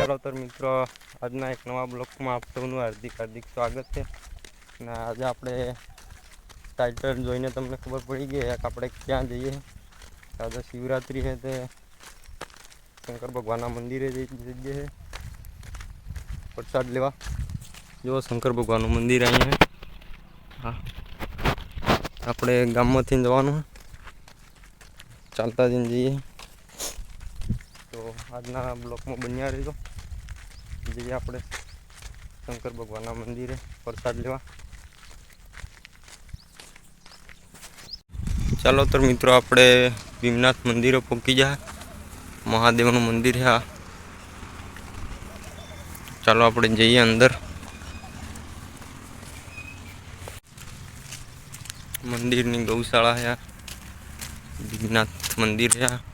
નમસ્કાર મિત્રો, આજના એક નવા બ્લોકમાં આપ સૌનું હાર્દિક હાર્દિક સ્વાગત છે. અને આજે આપણે ટાઇટલ જોઈને તમને ખબર પડી ગઈ કે આપણે ક્યાં જઈએ. આજે શિવરાત્રિ છે તે શંકર ભગવાનના મંદિરે જઈ જઈએ છે. પ્રસાદ લેવા. જો શંકર ભગવાનનું મંદિર અહીંયા હા. આપણે ગામમાંથી જવાનું ચાલતા જઈને જઈએ. તો આજના બ્લોકમાં બન્યા રહીજો. જઈએ આપણે. શંકર ભગવાનના મંદિરે પ્રસાદ લેવા. ચાલો તો મિત્રો આપણે ભીમનાથ મંદિરે પહોંચી જાય મહાદેવનું મંદિર છે આ. ચાલો આપણે જઈએ અંદર. મંદિરની ગૌશાળા છે ભીમનાથ મંદિર છે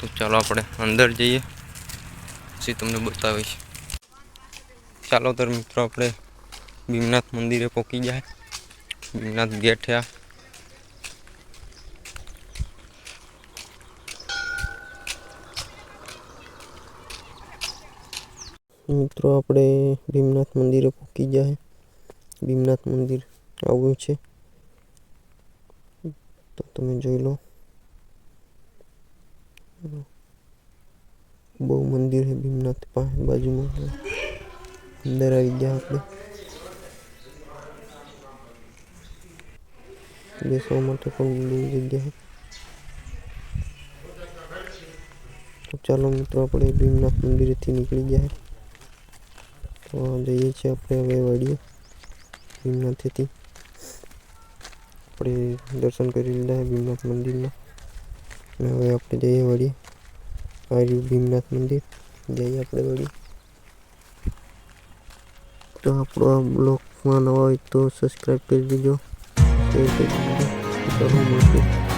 તો ચાલો આપણે અંદર જઈએ. પછી તમને બતાવીશ. ચાલો તો મિત્રો આપણે ભીમનાથ મંદિરે પહોંચી જાય. ભીમનાથ ગેટ છે મિત્રો આપણે ભીમનાથ મંદિરે પહોંચી જાય. ભીમનાથ મંદિર આવ્યું છે. તો તમે જોઈ લો. બહુ મંદિર છે ભીમનાથ પાસે, બાજુમાં અંદર આવી ગયા આપણે. બેસવા માટે પણ બહુ જગ્યા છે ચાલો મિત્રો, આપણે ભીમનાથ મંદિરેથી નીકળી ગયા તો જઈએ છીએ આપણે હવે વાડીએ, ભીમનાથેથી. આપણે દર્શન કરી લીધા ભીમનાથ મંદિરના. અને હવે આપણે જઈએ વળી. આ રહ્યું ભીમનાથ મંદિર. જઈએ આપણે વળી. તો આપણો આ બ્લોગમાં નવા હોય તો સબસ્ક્રાઈબ કરી દેજો. તો હું મળશું